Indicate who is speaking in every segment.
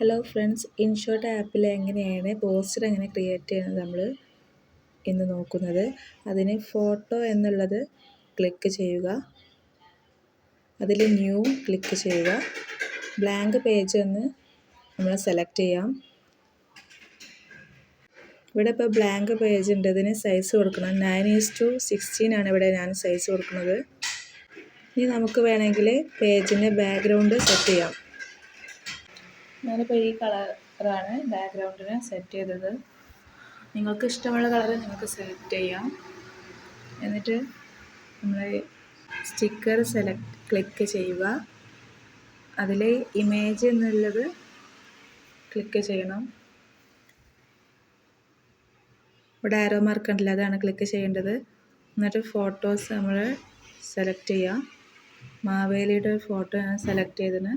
Speaker 1: Hello friends InShot ആപ്പിൽ എങ്ങനെയാണ് poster എങ്ങനെ ക്രിയേറ്റ് ചെയ്യുന്നത് നമ്മൾ ഇന്ന് നോക്കുന്നത്. അതിന് ഫോട്ടോ എന്നുള്ളത് ക്ലിക്ക് ചെയ്യുക. അതിൽ ന്യൂ ക്ലിക്ക് ചെയ്യുക. ബ്ലാങ്ക് പേജ് എന്ന് നമ്മൾ സെലക്ട് ചെയ്യാം. ഇവിടെ ഇപ്പോൾ ബ്ലാങ്ക് പേജ് ഉണ്ട്. ഇതിന് സൈസ് കൊടുക്കണം. നയൻ ഈസ് ടു സിക്സ്റ്റീൻ ആണ് ഇവിടെ ഞാൻ സൈസ് കൊടുക്കുന്നത്. ഇനി നമുക്ക് വേണമെങ്കിൽ പേജിന്റെ ബാക്ക്ഗ്രൗണ്ട് സെറ്റ് ചെയ്യാം. ഞാനിപ്പോൾ ഈ കളറാണ് ബാക്ക്ഗ്രൗണ്ടിന് സെറ്റ് ചെയ്തത്. നിങ്ങൾക്ക് ഇഷ്ടമുള്ള കളർ നിങ്ങൾക്ക് സെലക്ട് ചെയ്യാം. എന്നിട്ട് നമ്മൾ സ്റ്റിക്കർ സെലക്ട് ക്ലിക്ക് ചെയ്യുക. അതിലെ ഇമേജ് എന്നുള്ളത് ക്ലിക്ക് ചെയ്യണം. ഇവിടെ ആരോ മാർക്ക് ഉണ്ടല്ലോ അതാണ് ക്ലിക്ക് ചെയ്യേണ്ടത്. എന്നിട്ട് ഫോട്ടോസ് നമ്മൾ സെലക്ട് ചെയ്യാം. മാവേലിയുടെ ഫോട്ടോ ഞാൻ സെലക്ട് ചെയ്തതിന്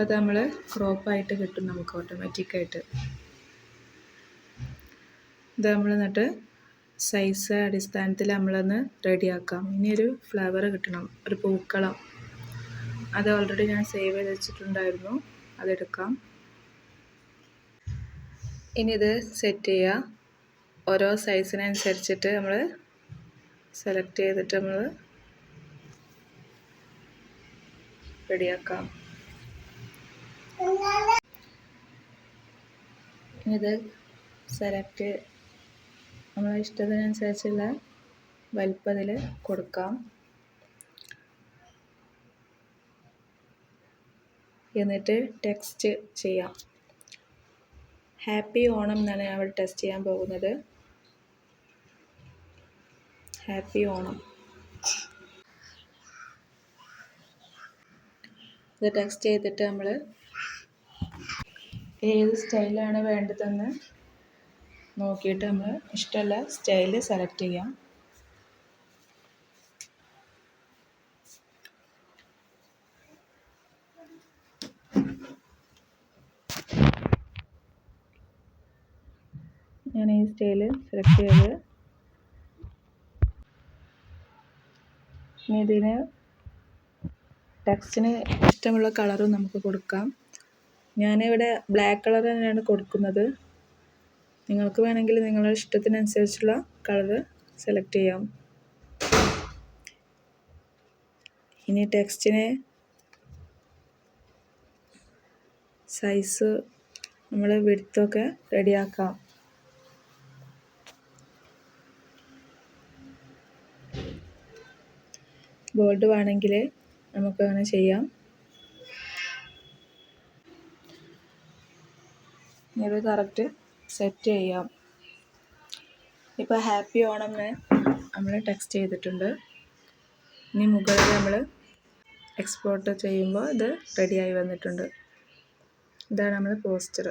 Speaker 1: അപ്പോൾ അത് നമ്മൾ ക്രോപ്പായിട്ട് കിട്ടും നമുക്ക് ഓട്ടോമാറ്റിക്കായിട്ട് ഇത് നമ്മൾ എന്നിട്ട് സൈസ് അടിസ്ഥാനത്തിൽ നമ്മളൊന്ന് റെഡിയാക്കാം ഇനി ഒരു ഫ്ലവർ കിട്ടണം ഒരു പൂക്കളം. അത് ഓൾറെഡി ഞാൻ സേവ് ചെയ്ത് വെച്ചിട്ടുണ്ടായിരുന്നു. അതെടുക്കാം. ഇനി ഇത് സെറ്റ് ചെയ്യുക ഓരോ സൈസിനനുസരിച്ചിട്ട് നമ്മൾ സെലക്ട് ചെയ്തിട്ട് നമ്മൾ റെഡിയാക്കാം ഇത് സെലക്ട് നമ്മളെ ഇഷ്ടത്തിനനുസരിച്ചുള്ള വലിപ്പത്തിൽ കൊടുക്കാം. എന്നിട്ട് ടെക്സ്റ്റ് ചെയ്യാം. ഹാപ്പി ഓണം എന്നാണ് ഞാൻ ഇവിടെ ടെസ്റ്റ് ചെയ്യാൻ പോകുന്നത്. ഹാപ്പി ഓണം. ഇത് ടെക്സ്റ്റ് ചെയ്തിട്ട് നമ്മൾ ഏത് സ്റ്റൈലാണ് വേണ്ടതെന്ന് നോക്കിയിട്ട് നമ്മൾ ഇഷ്ടമുള്ള സ്റ്റൈൽ സെലക്ട് ചെയ്യാം. ഞാൻ ഈ സ്റ്റൈൽ സെലക്ട് ചെയ്ത് ഇതിന് ടെക്സ്റ്റിന് ഇഷ്ടമുള്ള കളറും നമുക്ക് കൊടുക്കാം. ഞാനിവിടെ ബ്ലാക്ക് കളർ തന്നെയാണ് കൊടുക്കുന്നത്. നിങ്ങൾക്ക് വേണമെങ്കിൽ നിങ്ങളുടെ ഇഷ്ടത്തിനനുസരിച്ചുള്ള കളർ സെലക്ട് ചെയ്യാം. ഇനി ടെക്സ്റ്റിനെ സൈസ് നമ്മൾ വിടുത്തൊക്കെ റെഡിയാക്കാം ബോൾഡ് വേണമെങ്കിൽ നമുക്ക് അങ്ങനെ ചെയ്യാം. ഇത് കറക്റ്റ് സെറ്റ് ചെയ്യാം. ഇപ്പോൾ ഹാപ്പി ഓണം നമ്മൾ ടെക്സ്റ്റ് ചെയ്തിട്ടുണ്ട്. ഇനി മുകളിൽ നമ്മൾ എക്സ്പോർട്ട് ചെയ്യുമ്പോൾ ഇത് റെഡിയായി വന്നിട്ടുണ്ട്. ഇതാണ് നമ്മൾ പോസ്റ്റർ